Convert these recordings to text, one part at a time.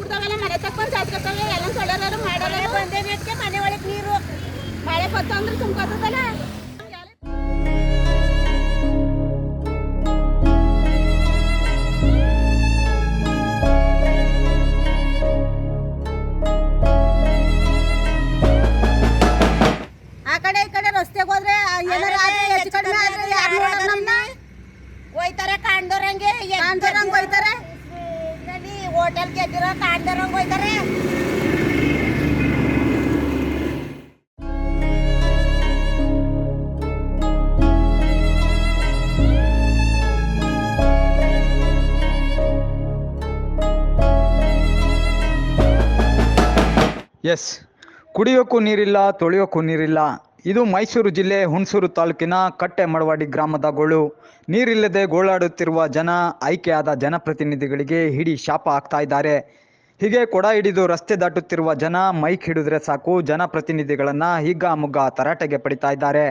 ಕುಡ್ದಾವೆಲ್ಲ ಮನೆ ತಕ್ಕೊಂಡು ಜಾಸ್ಕತ್ತವೆ ಎಲ್ಲ ಸೊಳ್ಳೆದಾರು ಮಾಡಲ್ಲ. ಬಂದೇ ಮೇಟ್ಗೆ ಮನೆ ಒಳಗೆ ನೀರು. ಮಳೆ ಬತ್ತು ಅಂದ್ರೆ ತುಂಬ್ಕೊತದಲ್ಲ? ಹೋಟೆಲ್ ಗೆದ್ದಿರೋ ಕಾಂಡರಂಗ್ ಹೋಯ್ತಾರೆ. ಎಸ್ ಕುಡಿಯೋಕ್ಕೂ ನೀರಿಲ್ಲ ತೊಳೆಯೋಕ್ಕೂ ನೀರಿಲ್ಲ. ಇದು ಮೈಸೂರು ಜಿಲ್ಲೆ ಹುಣಸೂರು ತಾಲೂಕಿನ ಕಟ್ಟೆ ಮಡವಾಡಿ ಗ್ರಾಮದ ಗೋಳು. ನೀರಿಲ್ಲದೆ ಗೋಳಾಡುತ್ತಿರುವ ಜನ, ಆಯ್ಕೆಯಾದ ಜನಪ್ರತಿನಿಧಿಗಳಿಗೆ ಹಿಡಿ ಶಾಪ ಹಾಕ್ತಾ ಇದ್ದಾರೆ. ಹೀಗೆ ಕೊಡ ಹಿಡಿದು ರಸ್ತೆ ದಾಟುತ್ತಿರುವ ಜನ ಮೈಕ್ ಹಿಡಿದ್ರೆ ಸಾಕು, ಜನಪ್ರತಿನಿಧಿಗಳನ್ನ ಹಿಗ್ಗ ಮುಗ್ಗ ತರಾಟೆಗೆ ಪಡಿತಾ ಇದ್ದಾರೆ.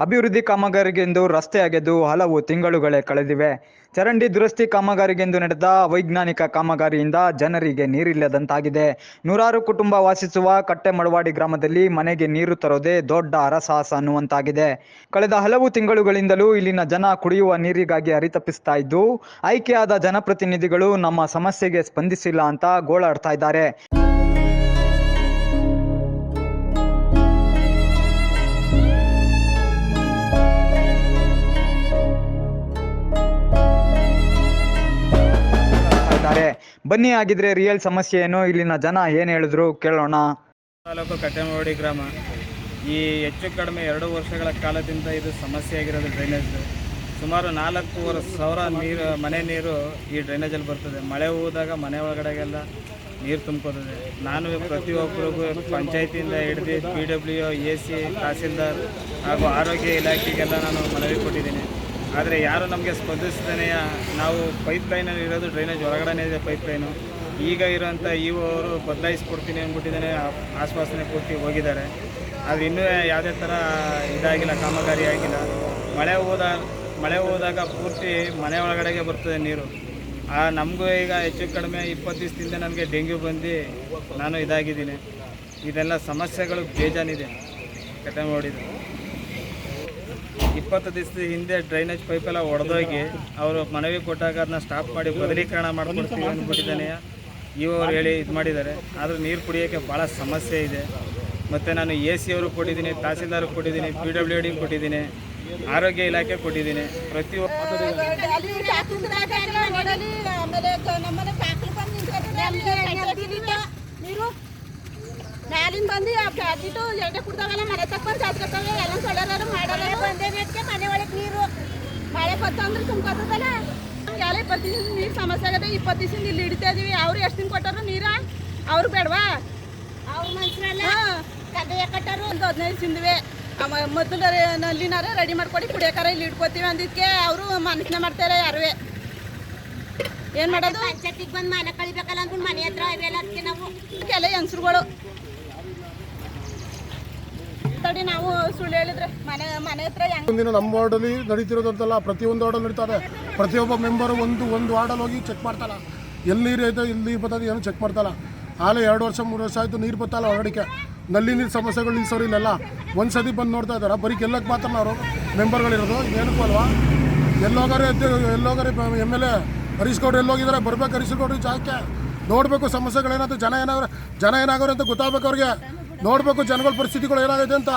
ಅಭಿವೃದ್ಧಿ ಕಾಮಗಾರಿಗೆಂದು ರಸ್ತೆ ಅಗೆದು ಹಲವು ತಿಂಗಳುಗಳೇ ಕಳೆದಿವೆ. ಚರಂಡಿ ದುರಸ್ತಿ ಕಾಮಗಾರಿಗೆಂದು ನಡೆದ ವೈಜ್ಞಾನಿಕ ಕಾಮಗಾರಿಯಿಂದ ಜನರಿಗೆ ನೀರಿಲ್ಲದಂತಾಗಿದೆ. ನೂರಾರು ಕುಟುಂಬ ವಾಸಿಸುವ ಕಟ್ಟೆಮಳವಾಡಿ ಗ್ರಾಮದಲ್ಲಿ ಮನೆಗೆ ನೀರು ತರೋದೇ ದೊಡ್ಡ ಅರಸಾಹಸ ಅನ್ನುವಂತಾಗಿದೆ. ಕಳೆದ ಹಲವು ತಿಂಗಳುಗಳಿಂದಲೂ ಇಲ್ಲಿನ ಜನ ಕುಡಿಯುವ ನೀರಿಗಾಗಿ ಅರಿತಪ್ಪಿಸ್ತಾ ಇದ್ದು, ಆಯ್ಕೆಯಾದ ಜನಪ್ರತಿನಿಧಿಗಳು ನಮ್ಮ ಸಮಸ್ಯೆಗೆ ಸ್ಪಂದಿಸಿಲ್ಲ ಅಂತ ಗೋಳಾಡ್ತಾ ಇದ್ದಾರೆ. ಬನ್ನಿ ಆಗಿದ್ರೆ ರಿಯಲ್ ಸಮಸ್ಯೆ ಏನು? ಇಲ್ಲಿನ ಜನ ಏನು ಹೇಳಿದ್ರು? ಕೇಳೋಣ. ತಾಲೂಕು ಕಟ್ಟೆಮೋಡಿ ಗ್ರಾಮ. ಈ ಹೆಚ್ಚು ಕಡಿಮೆ ಎರಡು ವರ್ಷಗಳ ಕಾಲದಿಂದ ಇದು ಸಮಸ್ಯೆ ಆಗಿರೋದು ಡ್ರೈನೇಜ್ ಸುಮಾರು ನಾಲ್ಕೂವರೆ ಸಾವಿರ ನೀರು, ಮನೆ ನೀರು ಈ ಡ್ರೈನೇಜಲ್ಲಿ ಬರ್ತದೆ. ಮಳೆ ಹೋದಾಗ ಮನೆ ಒಳಗಡೆಗೆಲ್ಲ ನೀರು ತುಂಬ್ಕೋತದೆ. ನಾನು ಪ್ರತಿಯೊಬ್ಬರಿಗೂ ಪಂಚಾಯತಿಯಿಂದ ಹಿಡಿದು P W A C tahsildar ಹಾಗೂ ಆರೋಗ್ಯ ಇಲಾಖೆಗೆಲ್ಲ ನಾನು ಮನವಿ ಕೊಟ್ಟಿದ್ದೀನಿ. ಆದರೆ ಯಾರು ನಮಗೆ ಸ್ಪಂದಿಸ್ತಾನೆ ನಾವು ಪೈಪ್ ಲೈನಲ್ಲಿ ಇರೋದು ಡ್ರೈನೇಜ್ ಹೊರಗಡೆನೇ ಇದೆ ಪೈಪ್ ಲೈನು ಈಗ ಇರೋಂಥ ಇ ಅವರು ಬದಲಾಯಿಸ್ಕೊಡ್ತೀನಿ ಅಂದ್ಬಿಟ್ಟಿದ್ದಾನೆ, ಆಶ್ವಾಸನೆ ಕೊಟ್ಟು ಹೋಗಿದ್ದಾರೆ. ಆದರೆ ಇನ್ನೂ ಯಾವುದೇ ಥರ ಇದಾಗಿಲ್ಲ, ಕಾಮಗಾರಿ ಆಗಿಲ್ಲ. ಮಳೆ ಹೋದ, ಮಳೆ ಹೋದಾಗ ಪೂರ್ತಿ ಮನೆ ಒಳಗಡೆಗೆ ಬರ್ತದೆ ನೀರು. ಆ ನಮಗೂ ಈಗ ಹೆಚ್ಚು ಕಡಿಮೆ ಇಪ್ಪತ್ತು ದಿವಸದಿಂದ ನನಗೆ ಡೆಂಗ್ಯೂ ಬಂದು ನಾನು ಇದಾಗಿದ್ದೀನಿ. ಇದೆಲ್ಲ ಸಮಸ್ಯೆಗಳು ಬೇಜಾನಿದೆ. ಕಟ್ಟೆ ಮಾಡಿದ್ದು ಇಪ್ಪತ್ತು ದಿವಸದ ಹಿಂದೆ ಡ್ರೈನೇಜ್ ಪೈಪೆಲ್ಲ ಒಡೆದೋಗಿ ಅವರು ಮನವಿ ಕೊಟ್ಟಾಗ ಅದನ್ನ ಸ್ಟಾಪ್ ಮಾಡಿ ಬದಲೀಕರಣ ಮಾಡ್ಕೊಡ್ತೀವಿ ಅಂದ್ಬಿಟ್ಟಿದ್ದಾನೆ. ಇವರು ಹೇಳಿ ಇದು ಮಾಡಿದ್ದಾರೆ. ಆದರೂ ನೀರು ಕುಡಿಯೋಕ್ಕೆ ಭಾಳ ಸಮಸ್ಯೆ ಇದೆ. ಮತ್ತು ನಾನು ಎ ಸಿ ಅವರು ಕೊಟ್ಟಿದ್ದೀನಿ, ತಹಸೀಲ್ದಾರ್ ಕೊಟ್ಟಿದ್ದೀನಿ ಪಿ ಡಬ್ಲ್ಯೂ ಡಿ ಕೊಟ್ಟಿದ್ದೀನಿ, ಆರೋಗ್ಯ ಇಲಾಖೆ ಕೊಟ್ಟಿದ್ದೀನಿ. ಪ್ರತಿ ಬಂದು ಎಣ್ಣೆ ಕುಡ್ದಾವೆಲ್ಲ ಮನೆ ತಕ್ಕ ಎಲ್ಲ ಸೊಳ್ಳೆದಾರು ಮಾಡಲ್ಲ. ಬಂದೇ ಮೇಟ್ಗೆ ಮನೆ ಒಳಗೆ ನೀರು ಬತ್ತು ಅಂದ್ರೆ ತುಂಬ್ಕೊತದಲ್ಲ ಎಲ್ಲ ಇಪ್ಪತ್ತು ದಿವಸ ನೀರು ಸಮಸ್ಯೆ ಆಗದೆ ಇಪ್ಪತ್ತು ದಿವಸದಿಂದ ಇಲ್ಲಿ ಹಿಡಿತಾ ಇದೀವಿ. ಅವ್ರು ಎಷ್ಟು ದಿನ ಕೊಟ್ಟಾರು ನೀರ? ಅವ್ರು ಬೇಡವಾ? ಅವ್ರ ಮನ್ಸರಲ್ಲ ಕಡ್ಡೆಯ ಕಟ್ಟಾರು. ಒಂದು ಹದಿನೈದು ತಿಂದ್ವಿ. ಮೊದಲು ನಲ್ಲಿನಾರ ರೆಡಿ ಮಾಡ್ಕೊಡಿ ಕುಡಿಯೋಕಾರ ಇಲ್ಲಿ ಇಟ್ಕೋತೀವಿ ಅಂದಿದ್ಕೆ ಅವರು ಮನಸ್ಸಿನ ಮಾಡ್ತಾರೆ ಯಾರುವೆ. ಏನು ಮಾಡೋದು? ಪಂಚಾಯತಿಗೆ ಬಂದು ಮನೆ ಕಳಿಬೇಕಲ್ಲ ಅಂದ್ಬಿಟ್ಟು ಮನೆ ಹತ್ರ ಇವೆಲ್ಲ ಅದಕ್ಕೆ ನಾವು ಕೆಲ ಹೆಂಗಸ್ರುಗಳು. ತಡಿ ನಾವು ಸುಳ್ಳು ಹೇಳಿದ್ರೆ. ಮನೆ ಮನೆ ಹತ್ರ ಹೆಂಗ್ ಒಂದಿನ ನಮ್ಮ ವಾರ್ಡಲ್ಲಿ ನಡೀತಿರೋದಂತಲ್ಲ, ಪ್ರತಿಯೊಂದು ವಾರ್ಡಲ್ಲಿ ನಡೀತಾರೆ ಪ್ರತಿಯೊಬ್ಬ ಮೆಂಬರು ಒಂದು ಒಂದು ವಾರ್ಡಲ್ಲಿ ಹೋಗಿ ಚೆಕ್ ಮಾಡ್ತಾರ ಎಲ್ಲಿ ನೀರು ಐತೆ, ಇಲ್ಲಿ ನೀರು ಬರ್ತದೆ, ಏನು ಚೆಕ್ ಮಾಡ್ತಾರ ಆಲೇ ಎರಡು ವರ್ಷ, ಮೂರು ವರ್ಷ ಆಯಿತು ನೀರು ಬರ್ತಲ್ಲ ಹೊರಡಿಕೆ ನಲ್ಲಿ ನೀರು ಸಮಸ್ಯೆಗಳು ಈ ಸರಿ ಇಲ್ಲೆಲ್ಲ ಒಂದು ಸತಿ ಬಂದು ನೋಡ್ತಾ ಇದ್ದಾರೆ ಬರೀ ಗೆಲ್ಲಕ್ಕೆ ಮಾತ್ರ ಅವರು ಮೆಂಬರ್ಗಳಿರೋದು ಏನಕ್ಕೂ ಅಲ್ವಾ? ಎಲ್ಲೋಗಾರೆ ಎಲ್ಲೋಗಾರೆ ಎಂ ಎಲ್ ಎ ಹರೀಶ್ ಗೌಡ್ರು ಎಲ್ಲೋಗಿದ್ದಾರೆ. ಬರ್ಬೇಕು ಹರೀಶ್ ಗೌಡ್ರು ಜಾಗಕ್ಕೆ. ನೋಡಬೇಕು ಸಮಸ್ಯೆಗಳೇನಾದ್ರು, ಜನ ಏನಾದ್ರು, ಜನ ಏನಾಗೋರು ಅಂತ ಗೊತ್ತಾಗಬೇಕು ಅವ್ರಿಗೆ. ನೋಡಬೇಕು ಜನಗಳ ಪರಿಸ್ಥಿತಿಗಳು ಏನಾಗಿದೆ ಅಂತ.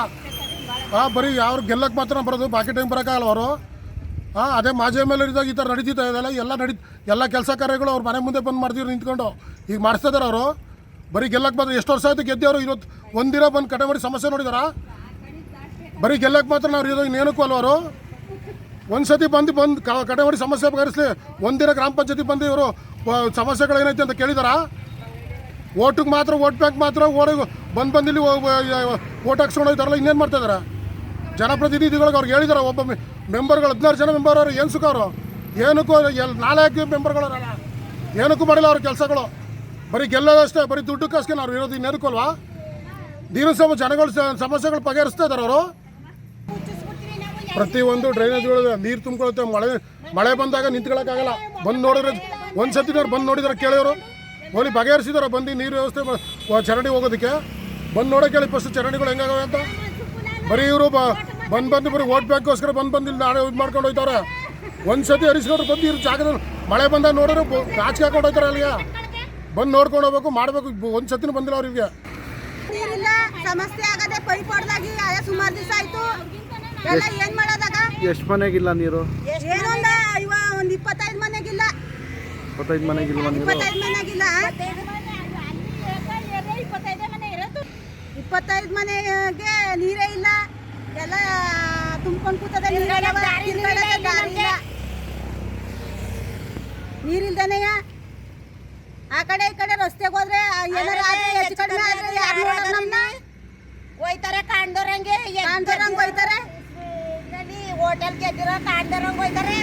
ಹಾಂ ಬರೀ ಯಾರು ಗೆಲ್ಲಕ್ಕೆ ಮಾತ್ರ ಬರೋದು, ಬಾಕಿ ಟೈಮ್ ಬರೋಕ್ಕಾಗಲ್ಲ ಅವರು. ಹಾಂ ಅದೇ ಮಾಜಿ ಎಂ ಎಲ್ ಇದ್ದಾಗ ಈ ಥರ ನಡೀತಿತ್ತು ಇದೆಲ್ಲ ಎಲ್ಲ ನಡೀತ, ಎಲ್ಲ ಕೆಲಸ ಕಾರ್ಯಗಳು ಅವ್ರ ಮನೆ ಮುಂದೆ ಬಂದು ಮಾಡ್ತಿದ್ರು ನಿಂತ್ಕೊಂಡು. ಈಗ ಮಾಡಿಸ್ತಾ ಅವರು. ಬರೀ ಗೆಲ್ಲಕ್ಕೆ ಮಾತ್ರ, ಎಷ್ಟು ವರ್ಷ ಆಯ್ತು ಗೆದ್ದವರು ಇವತ್ತು ಒಂದಿನ ಬಂದು ಕಡೆ ಮಾಡಿ ಸಮಸ್ಯೆ ನೋಡಿದಾರ? ಬರೀ ಗೆಲ್ಲಕ್ಕೆ ಮಾತ್ರ ನಾವು ಇರೋದು ಇನ್ನೇನಕ್ಕೂ ಅಲ್ವರು ಒಂದು ಸತಿ ಬಂದು ಬಂದು ಕಡೆ ಮಾಡಿ ಸಮಸ್ಯೆ ಬಗೆಹರಿಸಲಿ. ಒಂದಿನ ಗ್ರಾಮ ಪಂಚಾಯತಿ ಬಂದು ಇವರು ಸಮಸ್ಯೆಗಳು ಏನೈತೆ ಅಂತ ಕೇಳಿದಾರಾ? ಓಟಿಗೆ ಮಾತ್ರ, ಓಟ್ ಬ್ಯಾಂಕ್ ಮಾತ್ರ ಓಡಿಗೆ ಬಂದು ಬಂದಿಲ್ಲಿ ಓಟ್ ಹಾಕ್ಸ್ಕೊಂಡು ಹೋಗ್ತಾರಲ್ಲ ಇನ್ನೇನು ಮಾಡ್ತಾಯಿದ್ದಾರೆ ಜನಪ್ರತಿನಿಧಿಗಳಿಗೆ ಅವ್ರಿಗೆ ಹೇಳಿದಾರೆ, ಒಬ್ಬ ಮೆಂಬರ್ಗಳು, ಹದಿನಾರು ಜನ ಮೆಂಬರ್ ಅವರು, ಏನು ಸುಖ ಅವರು? ಏನಕ್ಕೂ ಎಲ್ ನಾಲ್ಕು ಮೆಂಬರ್ಗಳವರಲ್ಲ. ಏನಕ್ಕೂ ಮಾಡಿಲ್ಲ ಅವ್ರ ಕೆಲಸಗಳು. ಬರೀ ಗೆಲ್ಲೋದಷ್ಟೇ, ಬರೀ ದುಡ್ಡಕ್ಕೋಸ್ಕರ ಅವ್ರು ಇರೋದು ಇನ್ನೇನಕ್ಕೂ ಅಲ್ವಾ? ದಿನ ಸಮ ಜನಗಳ ಸಮಸ್ಯೆಗಳು ಬಗೆಹರಿಸ್ತಾ ಇದ್ದಾರೆ ಅವರು. ಪ್ರತಿಯೊಂದು ಡ್ರೈನೇಜ್ಗಳು ನೀರು ತುಂಬಿಕೊಳ್ಳುತ್ತೆ, ಮಳೆ ಮಳೆ ಬಂದಾಗ ನಿಂತ್ಕೊಳ್ಳೋಕ್ಕಾಗಲ್ಲ ಬಂದು ನೋಡಿದ್ರೆ ಒಂದು ಸತಿ ಬಂದು ನೋಡಿದ್ರೆ ಕೇಳಿದ್ರು. ಓಲಿ ಬಗೆಹರಿಸಿದಾರ ಬಂದು ನೀರು ವ್ಯವಸ್ಥೆ ಚರಂಡಿ ಹೋಗೋದಕ್ಕೆ. ಬಂದು ನೋಡೋಕೆ ಹೇಳಿ ಫಸ್ಟ್ ಚರಂಡಿಗಳು ಹೆಂಗಾಗವೆ ಅಂತ. ಬರೀ ಇವರು ಬಂದು ಬಂದು ಬರೀ ಓಟ್ ಬ್ಯಾಂಕ್ಗೋಸ್ಕರ ಬಂದು ಬಂದು ಇಲ್ಲಿ ನಾಳೆ ಇದು ಮಾಡ್ಕೊಂಡು ಹೋಯ್ತಾರೆ ಒಂದು ಸತಿ ಹರಿಸ್ಕೊಂಡ್ರು ಬಂದು ಇವ್ರ ಜಾಗದಲ್ಲಿ ಮಳೆ ಬಂದಾಗ ನೋಡೋರು ರಾಜಕೀಯ ಹಾಕೊಂಡು ಹೋಗ್ತಾರೆ ಅಲ್ಲಿಗೆ. ಬಂದು ನೋಡ್ಕೊಂಡು ಹೋಗ್ಬೇಕು ಮಾಡಬೇಕು ಒಂದು ಸತಿನೂ ಬಂದಿಲ್ಲ ಅವ್ರಿಗೆ ನೀರಿಲ್ಲ ಸಮಸ್ಯೆ ಆಗದೆ ಪೈಪ್ ಹೊಡ್ದಾಗಿ ಸುಮಾರು ದಿವಸ ಆಯ್ತು. ಎಲ್ಲ ಏನ್ ಮಾಡೋದಾಗ ಎಷ್ಟು ಮನೆಗಿಲ್ಲ ನೀರು? ಏನೊಂದ ಇವ ಒಂದ್ ಇಪ್ಪತ್ತೈದು ಮನೆಗಿಲ್ಲ ಇಪ್ಪತ್ತೈದು ಮನೆಗಿಲ್ವ ಇಲ್ಲ ಇಪ್ಪತ್ತೈದು ಮನೆಗಿಲ್ಲ? ಇಪ್ಪತ್ತೈದು ಮನೆಗೆ ನೀರೇ ಇಲ್ಲ. ಎಲ್ಲ ತುಂಬ್ಕೊಂಡು ಕೂತದ. ನೀರಿಲ್ದೇನೆಯ ಆ ಕಡೆ ಈ ಕಡೆ ರಸ್ತೆಗೆ ಹೋದ್ರೆ ಏನಾರ ಹೆಚ್ಚು ಕಡಿಮೆ ಆದ್ರೆ ಯಾರು ನೋಡೋದು ಹೋಯ್ತಾರೆ ಕಾಂಡೋರಂಗೆ. ಕಾಣ್ದೋರಂಗ್ ಹೋಯ್ತಾರೆ. ಹೋಟೆಲ್ ಗೆದ್ದಿರೋ ಕಾಣ್ದೋರಂಗ್ ಹೋಯ್ತಾರೆ.